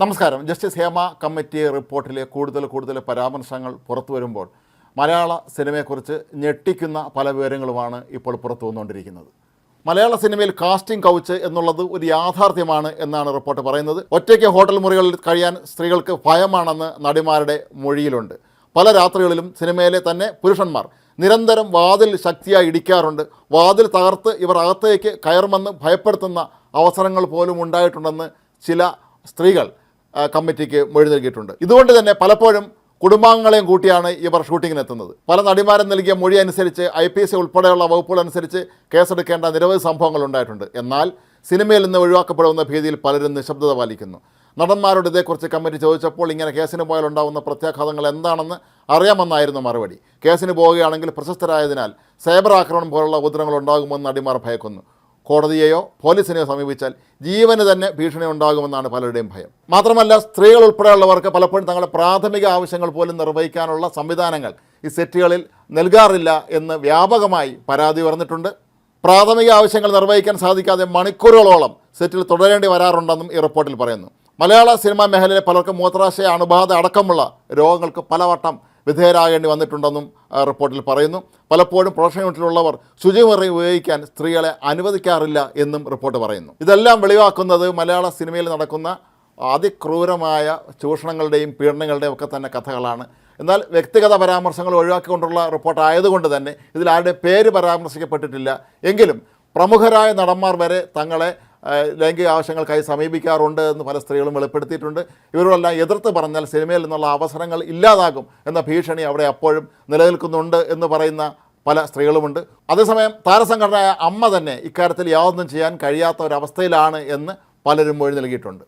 നമസ്കാരം. Justice Hema committee റിപ്പോർട്ടിലെ കൂടുതൽ കൂടുതൽ പരാമർശങ്ങൾ പുറത്തു വരുമ്പോൾ മലയാള സിനിമയെക്കുറിച്ച് ഞെട്ടിക്കുന്ന പല വിവരങ്ങളുമാണ് ഇപ്പോൾ പുറത്തു വന്നുകൊണ്ടിരിക്കുന്നത്. മലയാള സിനിമയിൽ കാസ്റ്റിംഗ് കൗച്ച് എന്നുള്ളത് ഒരു യാഥാർത്ഥ്യമാണ് എന്നാണ് റിപ്പോർട്ട് പറയുന്നത്. ഒറ്റയ്ക്ക് ഹോട്ടൽ മുറികളിൽ കഴിയാൻ സ്ത്രീകൾക്ക് ഭയമാണെന്ന് നടിമാരുടെ മൊഴിയിലുണ്ട്. പല രാത്രികളിലും സിനിമയിലെ തന്നെ പുരുഷന്മാർ നിരന്തരം വാതിൽ ശക്തിയായി ഇടിക്കാറുണ്ട്. വാതിൽ തകർത്ത് ഇവർ അകത്തേക്ക് കയറുമെന്ന് ഭയപ്പെടുത്തുന്ന അവസരങ്ങൾ പോലും ഉണ്ടായിട്ടുണ്ടെന്ന് ചില സ്ത്രീകൾ കമ്മിറ്റിക്ക് മൊഴി നൽകിയിട്ടുണ്ട്. ഇതുകൊണ്ട് തന്നെ പലപ്പോഴും കുടുംബാംഗങ്ങളെയും കൂട്ടിയാണ് ഇവർ ഷൂട്ടിങ്ങിന് എത്തുന്നത് പല നടിമാരും നൽകിയ മൊഴി അനുസരിച്ച് ഐ പി എസ് ഉൾപ്പെടെയുള്ള വകുപ്പുകൾ അനുസരിച്ച് കേസെടുക്കേണ്ട നിരവധി സംഭവങ്ങൾ ഉണ്ടായിട്ടുണ്ട്. എന്നാൽ സിനിമയിൽ നിന്ന് ഒഴിവാക്കപ്പെടുമെന്ന ഭീതിയിൽ പലരും നിശബ്ദത പാലിക്കുന്നു. നടന്മാരോട് ഇതേക്കുറിച്ച് കമ്മിറ്റി ചോദിച്ചപ്പോൾ ഇങ്ങനെ കേസിന് പോയാൽ ഉണ്ടാകുന്ന പ്രത്യാഘാതങ്ങൾ എന്താണെന്ന് അറിയാമെന്നായിരുന്നു മറുപടി. കേസിന് പോവുകയാണെങ്കിൽ പ്രശസ്തരായതിനാൽ സൈബർ ആക്രമണം പോലുള്ള ഉപദ്രവങ്ങൾ ഉണ്ടാകുമെന്ന് നടിമാർ ഭയക്കുന്നു. കോടതിയെയോ പോലീസിനെയോ സമീപിച്ചാൽ ജീവന് തന്നെ ഭീഷണി ഉണ്ടാകുമെന്നാണ് പലരുടെയും ഭയം. മാത്രമല്ല സ്ത്രീകൾ ഉൾപ്പെടെയുള്ളവർക്ക് പലപ്പോഴും തങ്ങളുടെ പ്രാഥമിക ആവശ്യങ്ങൾ പോലും നിർവഹിക്കാനുള്ള സംവിധാനങ്ങൾ ഈ സെറ്റുകളിൽ നൽകാറില്ല എന്ന് വ്യാപകമായി പരാതി ഉയർന്നിട്ടുണ്ട്. പ്രാഥമിക ആവശ്യങ്ങൾ നിർവഹിക്കാൻ സാധിക്കാതെ മണിക്കൂറുകളോളം സെറ്റിൽ തുടരേണ്ടി വരാറുണ്ടെന്നും ഈ റിപ്പോർട്ടിൽ പറയുന്നു. മലയാള സിനിമാ മേഖലയിലെ പലർക്കും മൂത്രാശയ അണുബാധ അടക്കമുള്ള രോഗങ്ങൾക്ക് പലവട്ടം വിധേയരാകേണ്ടി വന്നിട്ടുണ്ടെന്നും റിപ്പോർട്ടിൽ പറയുന്നു. പലപ്പോഴും പ്രൊഫഷൻ യൂണിറ്റിലുള്ളവർ ശുചിമുറി ഉപയോഗിക്കാൻ സ്ത്രീകളെ അനുവദിക്കാറില്ല എന്നും റിപ്പോർട്ട് പറയുന്നു. ഇതെല്ലാം വെളിവാക്കുന്നത് മലയാള സിനിമയിൽ നടക്കുന്ന അതിക്രൂരമായ ചൂഷണങ്ങളുടെയും പീഡനങ്ങളുടെയും ഒക്കെ തന്നെ കഥകളാണ്. എന്നാൽ വ്യക്തിഗത പരാമർശങ്ങൾ ഒഴിവാക്കിക്കൊണ്ടുള്ള റിപ്പോർട്ട് ആയതുകൊണ്ട് തന്നെ ഇതിൽ ആരുടെ പേര് പരാമർശിക്കപ്പെട്ടിട്ടില്ല. എങ്കിലും പ്രമുഖരായ നടന്മാർ വരെ തങ്ങളെ ലൈംഗിക ആവശ്യങ്ങൾക്കായി സമീപിക്കാറുണ്ട് എന്ന് പല സ്ത്രീകളും വെളിപ്പെടുത്തിയിട്ടുണ്ട്. ഇവരോടെല്ലാം എതിർത്ത് പറഞ്ഞാൽ സിനിമയിൽ നിന്നുള്ള അവസരങ്ങൾ ഇല്ലാതാകും എന്ന ഭീഷണി അവിടെ അപ്പോഴും നിലനിൽക്കുന്നുണ്ട് എന്ന് പറയുന്ന പല സ്ത്രീകളുമുണ്ട്. അതേസമയം താരസംഘടനയായ അമ്മ തന്നെ ഇക്കാര്യത്തിൽ യാതൊന്നും ചെയ്യാൻ കഴിയാത്ത ഒരവസ്ഥയിലാണ് എന്ന് പലരും മൊഴി നൽകിയിട്ടുണ്ട്.